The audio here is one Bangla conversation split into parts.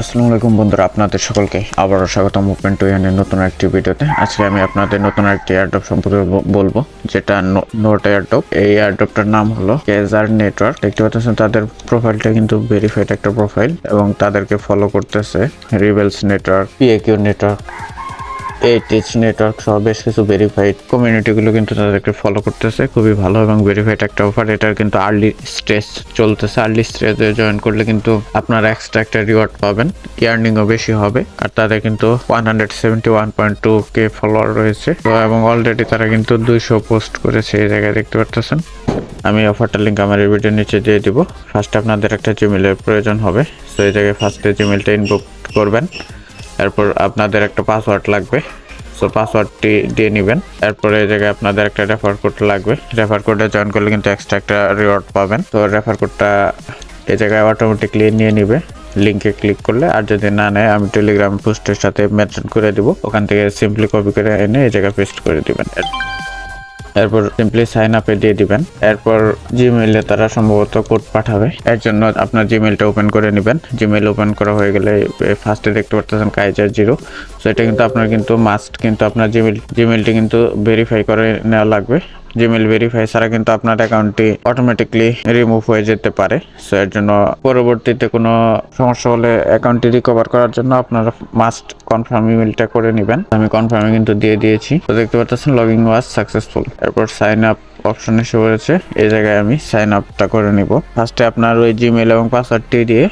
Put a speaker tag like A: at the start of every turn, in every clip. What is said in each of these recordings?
A: আসসালামু আলাইকুম বন্ধুরা, আপনাদের সকলকে আবারও স্বাগত মুভমেন্ট টু এর নতুন একটি ভিডিওতে। আজকে আমি আপনাদের নতুন একটি এয়ারড্রপ সম্পর্কে বলব, যেটা নোট এয়ারড্রপ এই এয়ারড্রপটার নাম হলো কেজার নেটওয়ার্ক দেখতে পাচ্ছেন, তাদের প্রোফাইলটা কিন্তু ভেরিফাইড একটা প্রোফাইল এবং তাদেরকে ফলো করতেছে rebels network P A Q network H network সহ বেশ কিছু ভেরিফাইড কমিউনিটিগুলো কিন্তু তাদেরকে ফলো করতেছে। খুবই ভালো এবং ভেরিফাইড একটা অফার এটার কিন্তু আর্লি স্টেজ চলতেছে। আর্লি স্টেজে জয়েন করলে কিন্তু আপনার এক্সট্রা একটা রিওয়ার্ড পাবেন। ইয়ার্নিংও বেশি হবে। আর তাদের কিন্তু one hundred seventy one point two K follower রয়েছে। তো এবং অলরেডি তারা কিন্তু দুইশো পোস্ট করেছে এই জায়গায়, দেখতে পারতেছেন? আমি অফারটার লিঙ্ক আমার এই ভিডিওর নিচে দিয়ে দিব। ফার্স্ট আপনাদের একটা জিমেলের প্রয়োজন হবে। সো এই জায়গায় ফার্স্টে জিমেলটা ইনবুক করবেন। এরপর আপনাদের একটা পাসওয়ার্ড লাগবে। সো পাসওয়ার্ডটি দিয়ে নেবেন। এরপরে এই জায়গায় আপনাদের একটা রেফার কোড লাগবে। রেফার কোডে জয়েন করলে কিন্তু এক্সট্রা একটা রিওয়ার্ড পাবেন। তো রেফার কোডটা এই জায়গায় অটোমেটিকলি নিয়ে নেবে। লিঙ্কে ক্লিক করলে। আর যদি না নেয়, আমি টেলিগ্রাম পোস্টের সাথে মেনশন করে দিব। ওখান থেকে সিম্পলি কপি করে এনে এই জায়গায় পেস্ট করে দিবেন। এরপর সিম্পলি সাইন আপে দিয়ে দিবেন। এরপর জিমেইলে তারা সম্ভবত কোড পাঠাবে। এর জন্য আপনার জিমেইলটা ওপেন করে নেবেন। জিমেইল ওপেন করা হয়ে গেলে ফার্স্টে দেখতে পারতেছেন কাইজার জিরো সো এটা কিন্তু আপনার কিন্তু মাস্ট কিন্তু আপনার জিমেইল জিমেইলটি কিন্তু ভেরিফাই করে নেওয়া লাগবে। জিমেল ভেরিফাই ছাড়া কিন্তু আপনার অ্যাকাউন্টটি অটোমেটিকলি রিমুভ হয়ে যেতে পারে। সো এর জন্য পরবর্তীতে কোনো সমস্যা হলে অ্যাকাউন্টটি রিকভার করার জন্য আপনারা মাস্ট কনফার্ম ইমেলটা করে নেবেন। আমি কনফার্মে কিন্তু দিয়ে দিয়েছি। তো, দেখতে পাচ্ছেন লগইন ওয়াজ সাকসেসফুল এরপর সাইন আপ অপশন এসে পড়েছে। এই জায়গায় আমি সাইন আপটা করে নিব। ফার্স্টে আপনার ওই জিমেল এবং পাসওয়ার্ডটি দিয়ে,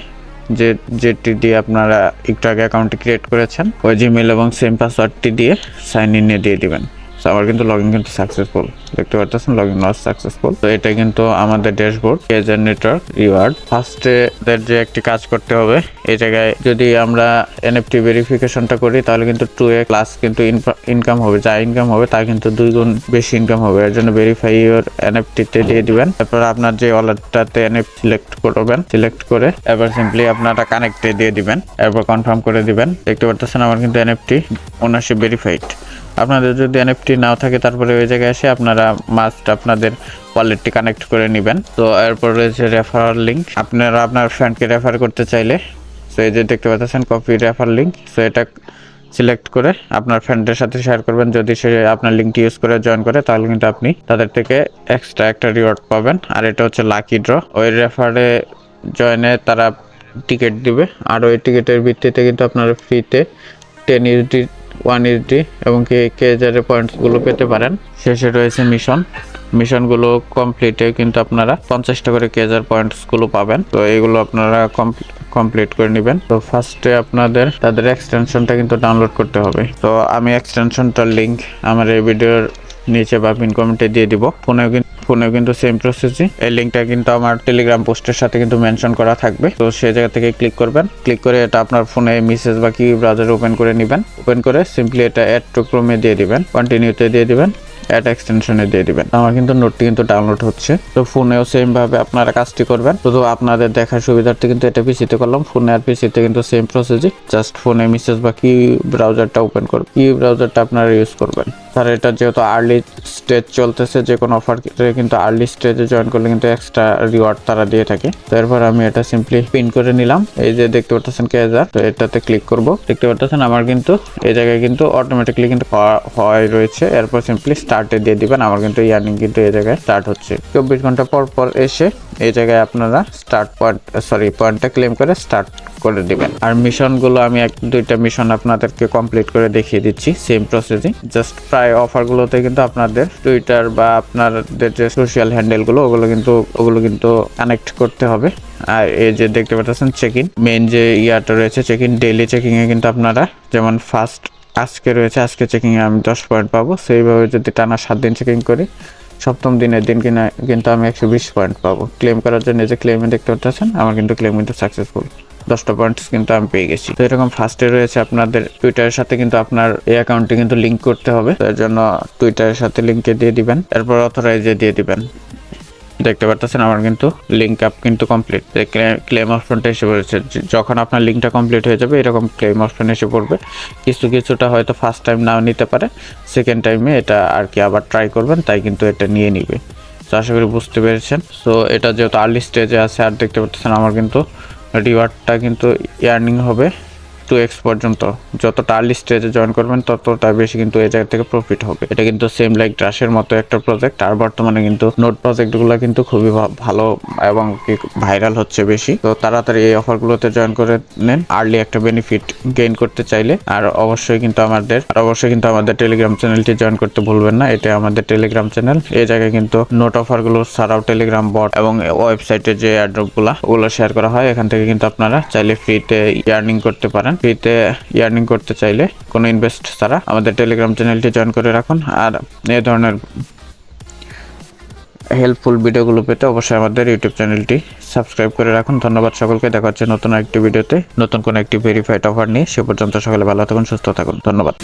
A: যে, যেটি দিয়ে আপনারা একটু আগে অ্যাকাউন্টটি ক্রিয়েট করেছেন, ওই জিমেল এবং সেম পাসওয়ার্ডটি দিয়ে সাইন ইনে দিয়ে দিবেন। So, আমার কিন্তু লগ ইন কিন্তু সাকসেসফুল দেখতে পাচ্ছেন লগ ইন ওয়াজ সাকসেসফুল তো এটা কিন্তু আমাদের ড্যাশবোর্ড কেজার নেটওয়ার্ক রিওয়ার্ড ফার্স্টে যে একটি কাজ করতে হবে এই জায়গায় যদি আমরা এনএফটি ভেরিফিকেশনটা করি তাহলে কিন্তু টু এ ক্লাস কিন্তু ইনকাম হবে। যা ইনকাম হবে তা কিন্তু দুই গুণ বেশি ইনকাম হবে। এর জন্য ভেরিফাই ইউর এনএফটিতে দিয়ে দিবেন। তারপর আপনার যে ওয়ালেটটাতে এনএফ সিলেক্ট করবেন সিলেক্ট করে এবার সিম্পলি আপনারা কানেক্টে দিয়ে দিবেন। এরপর কনফার্ম করে দিবেন। দেখতে পারতেছেন আমার কিন্তু এনএফটি ওনারশিপ ভেরিফাইড আপনাদের যদি এনএফটি নাও থাকে, তারপরে ওই জায়গায় এসে আপনারা মাস্ট আপনাদের ওয়ালেটটি কানেক্ট করে নেবেন। তো এরপর রয়েছে রেফারাল লিঙ্ক আপনারা আপনার ফ্রেন্ডকে রেফার করতে চাইলে সো এই যে দেখতে পাচ্ছেন কপি রেফার লিঙ্ক সো এটা সিলেক্ট করে আপনার ফ্রেন্ডের সাথে শেয়ার করবেন। যদি সে আপনার লিঙ্কটি ইউজ করে জয়েন করে, তাহলে কিন্তু আপনি তাদের থেকে এক্সট্রা একটা রিওয়ার্ড পাবেন। আর এটা হচ্ছে লাকি ড্র ওই রেফারে জয়েনে তারা টিকিট দিবে। আর ওই টিকিটের ভিত্তিতে কিন্তু আপনারা ফ্রিতে টেন ইউডি ওয়ান এইটি এবং কে কেজারের পয়েন্টসগুলো পেতে পারেন। শেষে রয়েছে মিশন মিশনগুলো কমপ্লিটে কিন্তু আপনারা পঞ্চাশটা করে কেজার পয়েন্টসগুলো পাবেন। তো এগুলো আপনারা কমপ্লিট করে নেবেন। তো ফার্স্টে আপনাদের, তাদের এক্সটেনশনটা কিন্তু ডাউনলোড করতে হবে। তো আমি এক্সটেনশনটার লিঙ্ক আমার এই ভিডিওর নিচে বা পিন কমেন্টে দিয়ে দিব। ফোনেও কিন্তু ফোনেও কিন্তু সেম প্রসেসই এই লিঙ্কটা কিন্তু আমার টেলিগ্রাম পোস্টের সাথে কিন্তু মেনশন করা থাকবে। তো সেই জায়গা থেকে ক্লিক করবেন। ক্লিক করে এটা আপনার ফোনে মেসেজ বা কি ব্রাউজার ওপেন করে নেবেন। ওপেন করে সিম্পলি এটা অ্যাড টু ক্রোমে দিয়ে দিবেন। কন্টিনিউতে দিয়ে দিবেন। অ্যাড এক্সটেনশনে দিয়ে দিবেন। আমার কিন্তু নোটটি কিন্তু ডাউনলোড হচ্ছে। তো ফোনেও সেম ভাবে আপনারা কাজটি করবেন। শুধু আপনাদের দেখার সুবিধার্থে কিন্তু এটা পিসিতে করলাম। ফোনে আর পিসিতে কিন্তু সেম প্রসেসই জাস্ট ফোনে মেসেজ বা কি ব্রাউজারটা ওপেন করবেন। কি ব্রাউজারটা আপনারা ইউজ করবেন। স্যার এটা যেহেতু আর্লি স্টেজ চলতেছে, যে কোনো অফার কিন্তু আর্লি স্টেজে জয়েন করলে কিন্তু এক্সট্রা রিওয়ার্ড তারা দিয়ে থাকে। তো এরপর আমি এটা সিম্পলি পিন করে নিলাম। এই যে দেখতে পাচ্ছেন কেজার তো এটাতে ক্লিক করব। দেখতে পাচ্ছেন আমার কিন্তু এই জায়গায় কিন্তু অটোমেটিকলি কিন্তু হয় রয়েছে। এরপর সিম্পলি স্টার্টে দিয়ে দিবেন। আমার কিন্তু ইয়ার্নিং কিন্তু এই জায়গায় স্টার্ট হচ্ছে। চব্বিশ ঘণ্টা পর পর এসে এই জায়গায় আপনারা স্টার্ট পয়েন্ট সরি পয়েন্টটা ক্লেম করে স্টার্ট করে দিবেন। আর মিশনগুলো আমি এক, দুইটা মিশন আপনাদেরকে কমপ্লিট করে দেখিয়ে দিচ্ছি সেম প্রসেসিং জাস্ট প্রায় অফারগুলোতে কিন্তু আপনাদের টুইটার বা আপনাদের যে সোশ্যাল হ্যান্ডেলগুলো ওগুলো কিন্তু ওগুলো কিন্তু কানেক্ট করতে হবে। আর এই যে দেখতে পাচ্ছেন চেক ইন মেন যে ইয়াটা রয়েছে চেক ইন ডেইলি চেকিং এ কিন্তু আপনারা যেমন ফার্স্ট আজকে রয়েছে, আজকে চেকিং এ আমি দশ পয়েন্ট পাবো। সেইভাবে যদি টানা সাত দিন চেকিং করি সপ্তম দিনের দিন কিনা, কিন্তু আমি একশো বিশ পয়েন্ট পাবো। ক্লেম করার জন্য যে ক্লেমে দেখতে পাচ্ছেন, আমার কিন্তু ক্লেম কিন্তু সাকসেসফুল দশটা পয়েন্ট কিন্তু আমি পেয়ে গেছি। তো এরকম ফার্স্টে রয়েছে আপনাদের টুইটারের সাথে কিন্তু আপনার এই অ্যাকাউন্টটি কিন্তু লিঙ্ক করতে হবে। তো এর জন্য টুইটারের সাথে লিঙ্কে দিয়ে দিবেন। এরপর অথরাইজে দিয়ে দিবেন। দেখতে পারতেছেন, আমার কিন্তু লিঙ্ক আপ কিন্তু কমপ্লিট ক্লেম অপশনটা এসে পড়েছে। যখন আপনার লিঙ্কটা কমপ্লিট হয়ে যাবে, এরকম ক্লেম অপশন এসে পড়বে। কিছু, কিছুটা হয়তো ফার্স্ট টাইম নাও নিতে পারে সেকেন্ড টাইমে এটা আর কি আবার ট্রাই করবেন, তাই কিন্তু এটা নিয়ে নিবে। তো আশা করি বুঝতে পেরেছেন। সো এটা যেহেতু আর্লি স্টেজে আছে, আর দেখতে পাচ্ছেন আমার কিন্তু রিওয়ার্ডটা কিন্তু ইয়ার্নিং হবে। টু এক্স পর্যন্ত যতটা আর্লি স্টেজে জয়েন করবেন, ততটা বেশি কিন্তু এই জায়গা থেকে প্রফিট হবে। এটা কিন্তু সেম লাইক ড্রাশের মতো একটা প্রজেক্ট আর বর্তমানে কিন্তু নোট প্রজেক্টগুলো কিন্তু খুবই ভালো এবং ভাইরাল হচ্ছে বেশি। তো তাড়াতাড়ি এই অফারগুলোতে জয়েন করে নেন আর্লি একটা বেনিফিট গেইন করতে চাইলে। আর অবশ্যই কিন্তু আমাদের, আর অবশ্যই কিন্তু আমাদের টেলিগ্রাম চ্যানেলটি জয়েন করতে ভুলবেন না এটা আমাদের টেলিগ্রাম চ্যানেল এই জায়গায় কিন্তু নোট অফারগুলো ছাড়াও টেলিগ্রাম বট এবং ওয়েবসাইটে যে অ্যাড্রপগুলো ওগুলো শেয়ার করা হয়। এখান থেকে কিন্তু আপনারা চাইলে ফ্রিতে ইয়ার্নিং করতে পারেন। ফ্রিতে ইয়ার্নিং করতে চাইলে কোনো ইনভেস্ট ছাড়া আমাদের টেলিগ্রাম চ্যানেলটি জয়েন করে রাখুন। আর এ ধরনের হেল্পফুল ভিডিওগুলো পেতে অবশ্যই আমাদের ইউটিউব চ্যানেলটি সাবস্ক্রাইব করে রাখুন। ধন্যবাদ সকলকে। দেখা হচ্ছে নতুন একটি ভিডিওতে নতুন কোনো একটি ভেরিফাইড অফার নিয়ে। সে পর্যন্ত সকলে ভালো থাকুন, সুস্থ থাকুন। ধন্যবাদ।